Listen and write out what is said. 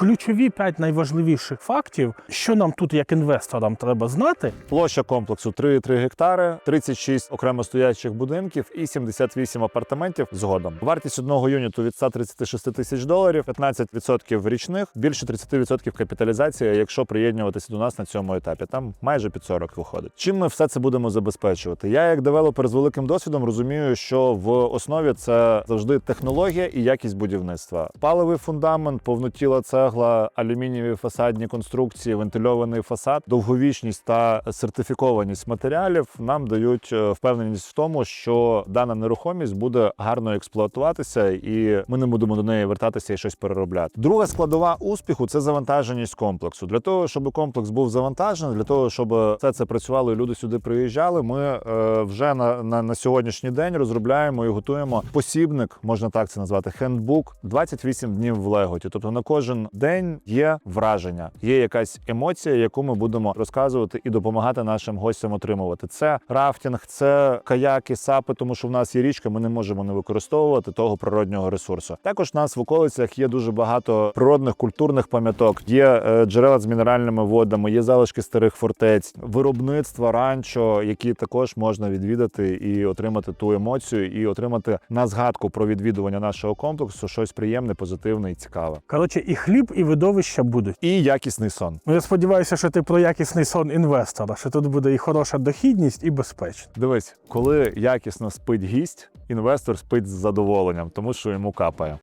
ключові п'ять найважливіших фактів, що нам тут, як інвесторам, треба знати. Площа комплексу 3,3 гектари, 36 окремо стоячих будинків і 78 апартаментів згодом. Вартість одного юніту від 136 тисяч доларів, 15% річних, більше 30% капіталізація, якщо приєднуватися до нас на цьому етапі. Там майже під 40 виходить. Чим ми все це будемо забезпечувати? Я, як девелопер з великим досвідом, розумію, що в основі це завжди технологія і якість будівництва. Паливий фундамент, повнотіла цегла, алюмінієві фасадні конструкції, вентильований фасад, довговічність та сертифікованість матеріалів нам дають е, впевненість в тому, що дана нерухомість буде гарно експлуатуватися, і ми не будемо до неї вертатися і щось переробляти. Друга складова успіху це завантаженість комплексу. Для того, щоб комплекс був завантажений, для того, щоб все це працювало і люди сюди приїжджали. Ми е, вже на, на, на сьогоднішній день розробляємо і готуємо посібник, можна так це назвати, хендбук 28 днів в Леготі. Тобто на кожен день є враження, є якась емоція, яку ми будемо розказувати і допомагати нашим гостям отримувати. Це рафтинг, це каяки, сапи, тому що в нас є річка, ми не можемо не використовувати того природнього ресурсу. Також у нас в околицях є дуже багато природних культурних пам'яток. Є е, джерела з мінеральними водами, є залишки старих фортець, виробництва ранчо, які також можна відвідати і отримати ту емоцію, і отримати на згадку про відвідування нашого комплексу щось приємне, позитивне і цікаве. Коротше, і хліб, і видовища будуть. І якісний сон. Ну, я сподіваюся, що ти про якісний сон інвестора, що тут буде і хороша дохідність, і безпечно. Дивись, коли якісно спить гість, інвестор спить з задоволенням, тому що йому капає.